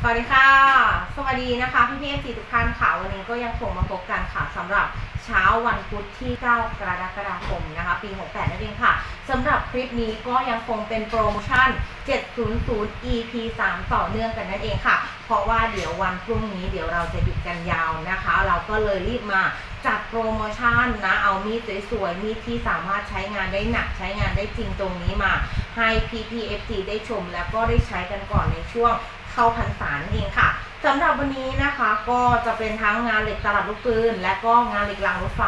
สวัสดีค่ะ สวัสดีนะคะพี่พีเอฟซีทุกท่านค่ะ วันนี้ก็ยังคงมาพบกันค่ะสำหรับเช้าวันพุธที่ 9 กรกฎาคมนะคะ ปี 68 นั่นเองค่ะ สำหรับคลิปนี้ก็ยังคงเป็นโปรโมชั่น 700 EP 3 ต่อเนื่องกันนั่นเองค่ะ เพราะว่าเดี๋ยววันพรุ่งนี้เดี๋ยวเราจะหยุดกันยาวนะคะ เราก็เลยรีบมาจัดโปรโมชั่นนะ เอามีดสวยๆ มีดที่สามารถใช้งานได้หนักใช้งานได้จริงตรงนี้มา ให้ PPFC ได้ชมแล้วก็ได้ใช้กันก่อนในช่วงเข้าพรรษานั่นเองค่ะสำหรับวันนี้นะคะก็จะเป็นทั้งงานเหล็กตลับลูกปืนและก็งานเหล็กรางรถไฟ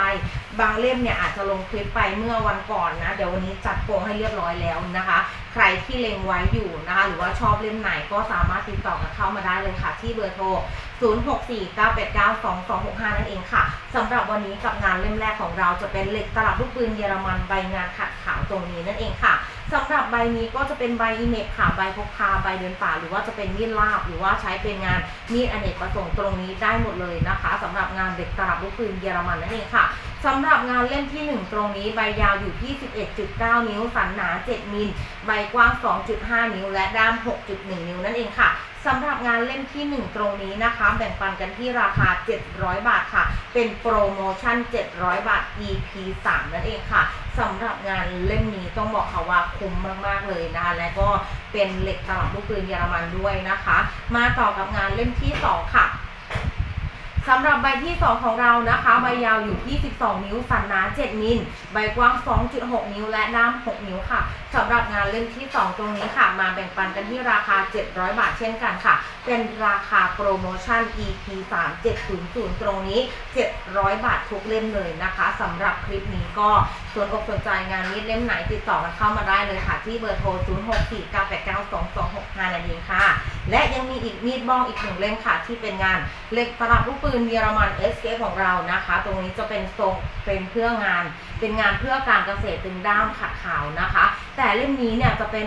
บางเล่มเนี่ยอาจจะลงคลิปไปเมื่อวันก่อนนะ เดี๋ยววันนี้จัดโปรให้เรียบร้อยแล้วนะคะ ใครที่เล็งไว้อยู่นะคะ หรือว่าชอบเล่มไหนก็สามารถติดต่อกันเข้ามาได้เลยค่ะ ที่เบอร์โทร 0649892265 นั่นเองค่ะสำหรับวันนี้กับงานเล่มแรกของเราจะเป็นเหล็กตลับลูกปืนเยอรมันใบงานขัดขาวตรงนี้นั่นเองค่ะสำหรับใบนี้ก็จะเป็นใบอีเมจค่ะใบพกพาใบเดินป่า หรือว่าจะเป็นมีดลาบ หรือว่าใช้เป็นงานมีดอเนกประสงค์ตรงนี้ได้หมดเลยนะคะสำหรับงานเหล็กตลับลูกปืนเยอรมันนั่นเองค่ะ สำหรับงานเล่มที่ 1 ตรงนี้ใบยาวอยู่ที่ 11.9 นิ้ว สันหนา 7 มิล ใบกว้าง 2.5 นิ้ว และด้าม 6.1 นิ้วนั่นเองค่ะสำหรับงานเล่มที่ 1 ตรงนี้นะคะ แบ่งปันกันที่ราคา 700 บาทค่ะ เป็นโปรโมชั่น 700 บาท EP 3 นั่นเองค่ะสำหรับงานเล่มนี้ต้องบอกค่ะว่าคุ้มมาก ๆ เลยนะคะ และก็เป็นเหล็กตลับลูกปืนเยอรมันด้วยนะคะ มาต่อกับงานเล่มที่ 2 ค่ะ สำหรับใบที่ 2 ของเรานะคะ ใบยาวอยู่ที่ 12 นิ้วสันหนา 7 มิล ใบกว้าง 2.6 นิ้ว และด้าม 6 นิ้วค่ะสำหรับงานเล่มที่ 2 ตรงนี้ค่ะ มาแบ่งปันกันที่ราคา 700 บาทเช่นกันค่ะ เป็นราคาโปรโมชั่น EP 3 700 ตรงนี้ 700 บาททุกเล่มเลยนะคะสำหรับคลิปนี้ก็ส่วนอกสนใจงานนี้เล่มไหนติดต่อกันเข้ามาได้เลยค่ะ ที่เบอร์โทร 0649892265นั่นเองค่ะ และยังมีอีกมีดบ้องอีกหนึ่งเล่มค่ะที่เป็นงานเล็กตลับลูกปืนเยอรมันเอสเของเรานะคะ ตรงนี้จะเป็นทรงเป็นเพื่องาน เป็นงานเพื่อการเกษตรเป็นด้ามขัดขาวนะคะ แต่เล่มนี้เนี่ยจะเป็น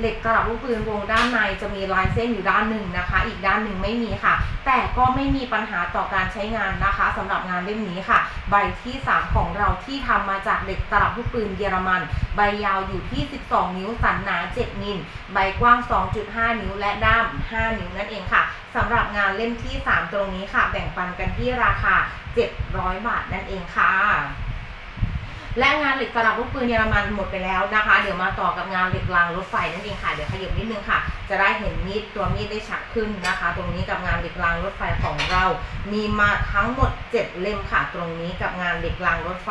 เหล็กตลับลูกปืนวงด้านในจะมีลายเส้นอยู่ด้านหนึ่งนะคะ อีกด้านหนึ่งไม่มีค่ะ แต่ก็ไม่มีปัญหาต่อการใช้งานนะคะสำหรับงานเล่มนี้ค่ะ ใบที่ 3 ของเราที่ทำมาจากเหล็กตลับลูกปืนเยอรมัน ใบยาวอยู่ที่ 12 นิ้วสันหนา 7 มิลใบกว้าง 2.5 นิ้วและด้าม 5 นิ้วนั่นเองค่ะสำหรับงานเล่มที่ 3 ตรงนี้ค่ะ แบ่งปันกันที่ราคา 700 บาทนั่นเองค่ะ และงานเหล็กตลับลูกปืนเยอรมันหมดไปแล้วนะคะ เดี๋ยวมาต่อกับงานเหล็กรางรถไฟนั่นเองค่ะ เดี๋ยวขยับนิดนึงค่ะ จะได้เห็นมีดตัวมีดได้ชัดขึ้นนะคะ ตรงนี้กับงานเหล็กรางรถไฟของเรา มีมาทั้งหมด 7 เล่มค่ะ ตรงนี้กับงานเหล็กรางรถไฟ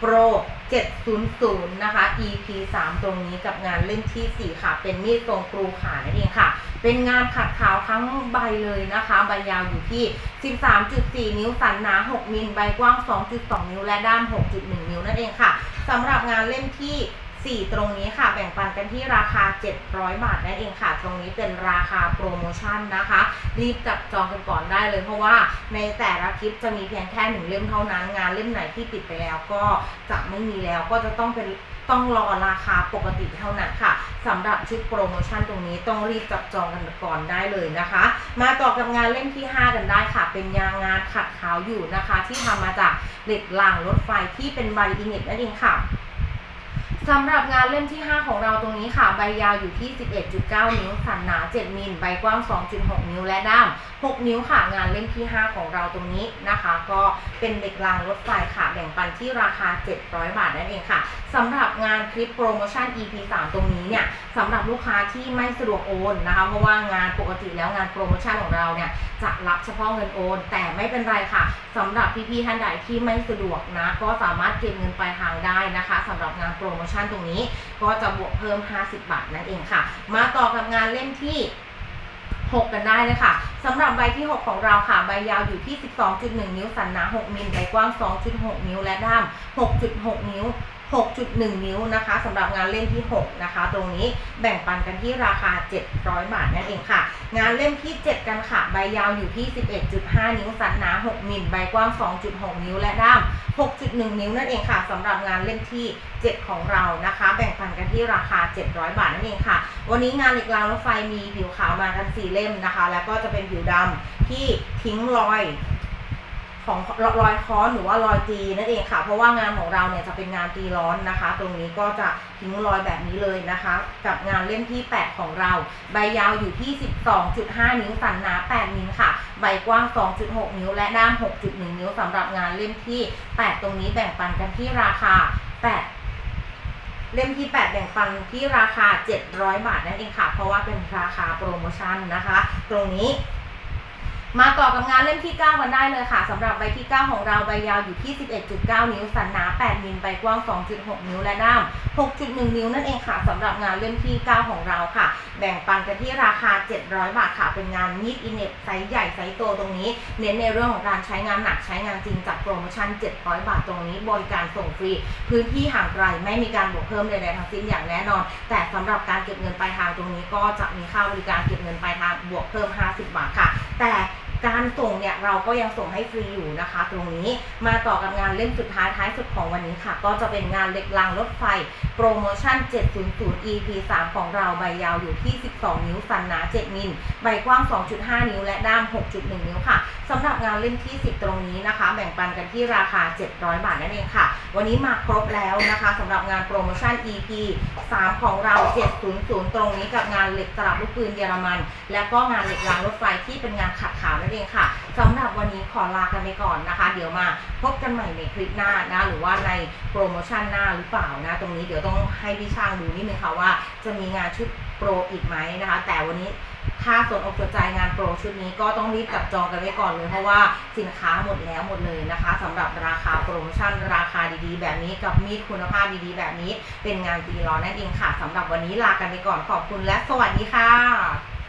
โปร700 นะคะ EP 3 ตรงนี้กับงานเล่มที่ 4 ค่ะ เป็นมีดทรงกรูขานั่นเองค่ะ เป็นงานขัดขาวทั้งใบเลยนะคะ ใบยาวอยู่ที่ 13.4 นิ้ว สันหนา 6 มิล ใบกว้าง 2.2 นิ้ว และด้าม 6.1 นิ้วนั่นเองค่ะสำหรับงานเล่มที่ 4 ตรงนี้ค่ะแบ่งปันกันที่ราคา 700 บาทนั่นเองค่ะ ตรงนี้เป็นราคาโปรโมชั่นนะคะ รีบจับจองกันก่อนได้เลย เพราะว่าในแต่ละคลิปจะมีเพียงแค่หนึ่งเล่มเท่านั้น งานเล่มไหนที่ปิดไปแล้วก็จะไม่มีแล้วก็จะต้องเป็นต้องรอราคาปกติเท่านั้นค่ะสำหรับชุดโปรโมชั่นตรงนี้ต้องรีบจับจองกันก่อนได้เลยนะคะ มาต่อกับงานเล่มที่ 5 กันได้ค่ะ เป็นยางงานขัดขาวอยู่นะคะ ที่ทำมาจากเหล็กรางรถไฟที่เป็นใบอินิตนั่นเองค่ะ สำหรับงานเล่มที่ 5 ของเราตรงนี้ค่ะ ใบยาวอยู่ที่ 11.9 นิ้ว สันหนา 7 มิล ใบกว้าง 2.6 นิ้ว และด้าม 6 นิ้วค่ะ งานเล่มที่ 5 ของเราตรงนี้นะคะ ก็เป็นเด็กรางรถไฟค่ะ แบ่งปันที่ราคา 700 บาทนั่นเองค่ะสำหรับงานคลิปโปรโมชั่น EP 3 ตรงนี้เนี่ยสำหรับลูกค้าที่ไม่สะดวกโอนนะคะ เพราะว่างานปกติแล้วงานโปรโมชั่นของเราเนี่ยจะรับเฉพาะเงินโอน แต่ไม่เป็นไรค่ะสำหรับพี่ๆท่านใดที่ไม่สะดวกนะ ก็สามารถเก็บเงินปลายทางได้นะคะสำหรับงานโปรโมชั่นตรงนี้ ก็จะบวกเพิ่ม 50 บาทนั่นเองค่ะ มาต่อกับงานเล่มที่ 6 กันได้เลยค่ะสำหรับใบที่ 6 ของเราค่ะ ใบยาวอยู่ที่ 12.1 นิ้ว สันหนา 6 มิล ใบกว้าง 2.6 นิ้ว และด้าม 6.6 นิ้ว 6.1 นิ้วนะคะสำหรับงานเล่มที่ 6 นะคะ ตรงนี้แบ่งปันกันที่ราคา 700 บาทนั่นเองค่ะ งานเล่มที่ 7 กันค่ะ ใบยาวอยู่ที่ 11.5 นิ้ว สันหนา 6 มิลใบกว้าง 2.6 นิ้วและด้าม 6.1 นิ้วนั่นเองค่ะสำหรับงานเล่มที่ 7 ของเรานะคะ แบ่งปันกันที่ราคา 700 บาทนั่นเองค่ะ วันนี้งานเหล็กรางรถไฟมีผิวขาวมากัน 4 เล่มนะคะ แล้วก็จะเป็นผิวดำที่ทิ้งรอย ของรอยค้อนหรือว่ารอยตีนั่นเองค่ะ เพราะว่างานของเราเนี่ยจะเป็นงานตีร้อนนะคะ ตรงนี้ก็จะทิ้งรอยแบบนี้เลยนะคะ กับงานเล่มที่ 8 ของเรา ใบยาวอยู่ที่ 12.5 นิ้วสันหนา 8 นิ้วค่ะ ใบกว้าง 2.6 นิ้ว และด้าม 6.1 นิ้วสำหรับงานเล่มที่ 8 ตรงนี้แบ่งปันกันที่ราคา 8เล่มที่ 8 แบ่งปันที่ราคา 700 บาทนั่นเองค่ะ เพราะว่าเป็นราคาโปรโมชั่นนะคะ ตรงนี้ มาต่อกับงานเล่มที่ 9 กันได้เลยค่ะสำหรับใบที่ 9 ของเราใบยาวอยู่ที่ 11.9 นิ้ว สันหนา 8 มิลใบกว้าง 2.6 นิ้วและด้าม 6.1 นิ้วนั่นเองค่ะสำหรับงานเล่มที่ 9 ของเราค่ะ แบ่งปันกันที่ราคา 700 บาทค่ะ เป็นงานมีดอินเน็ตไซส์ใหญ่ไซส์โตตรงนี้ เน้นในเรื่องของการใช้งานหนักใช้งานจริงจากโปรโมชั่น 700 บาทตรงนี้ บริการส่งฟรี พื้นที่ห่างไกลไม่มีการบวกเพิ่มใดๆทั้งสิ้นอย่างแน่นอน แต่สำหรับการเก็บเงินปลายทางตรงนี้ก็จะมีค่าบริการเก็บเงินปลายทางบวกเพิ่ม 50 บาทค่ะ แต่ การส่งเนี่ยเราก็ยังส่งให้ฟรีอยู่นะคะ ตรงนี้มาต่อกับงานเล่มสุดท้ายท้ายสุดของวันนี้ค่ะ ก็จะเป็นงานเล็กรางรถไฟ โปรโมชั่น 700 EP 3 ของเราใบยาวอยู่ที่ 12 นิ้วสันหนา 7 มิล ใบกว้าง 2.5 นิ้วและด้าม 6.1 นิ้วค่ะสำหรับงานเล่มที่ 10 ตรงนี้นะคะ แบ่งปันกันที่ราคา 700 บาทนั่นเองค่ะ วันนี้มาครบแล้วนะคะสำหรับงานโปรโมชั่น EP 3 ของเรา 700 ตรงนี้กับงานเหล็กตลับลูกปืนเยอรมัน และก็งานเหล็กรางรถไฟที่เป็นงานขัดขาวนั่นเองค่ะสำหรับวันนี้ขอลากันไปก่อนนะคะ เดี๋ยวมาพบกันใหม่ในคลิปหน้านะหรือว่าในโปรโมชั่นหน้าหรือเปล่านะ ตรงนี้เดี๋ยวต้องให้พี่ช่างดูนิดนึงค่ะว่าจะมีงานชุดโปรอีกไหมนะคะ แต่วันนี้ถ้าสนอกสนใจงานโปรชุดนี้ก็ต้องรีบจับจองกันไว้ก่อนเลยเพราะว่าสินค้าหมดแล้วหมดเลยนะคะสำหรับราคาโปรโมชั่นราคาดีๆ แบบนี้กับมีดคุณภาพดีๆ แบบนี้ เป็นงานตีร้อนนั่นเองค่ะสำหรับวันนี้ลากันไปก่อนขอบคุณและสวัสดีค่ะ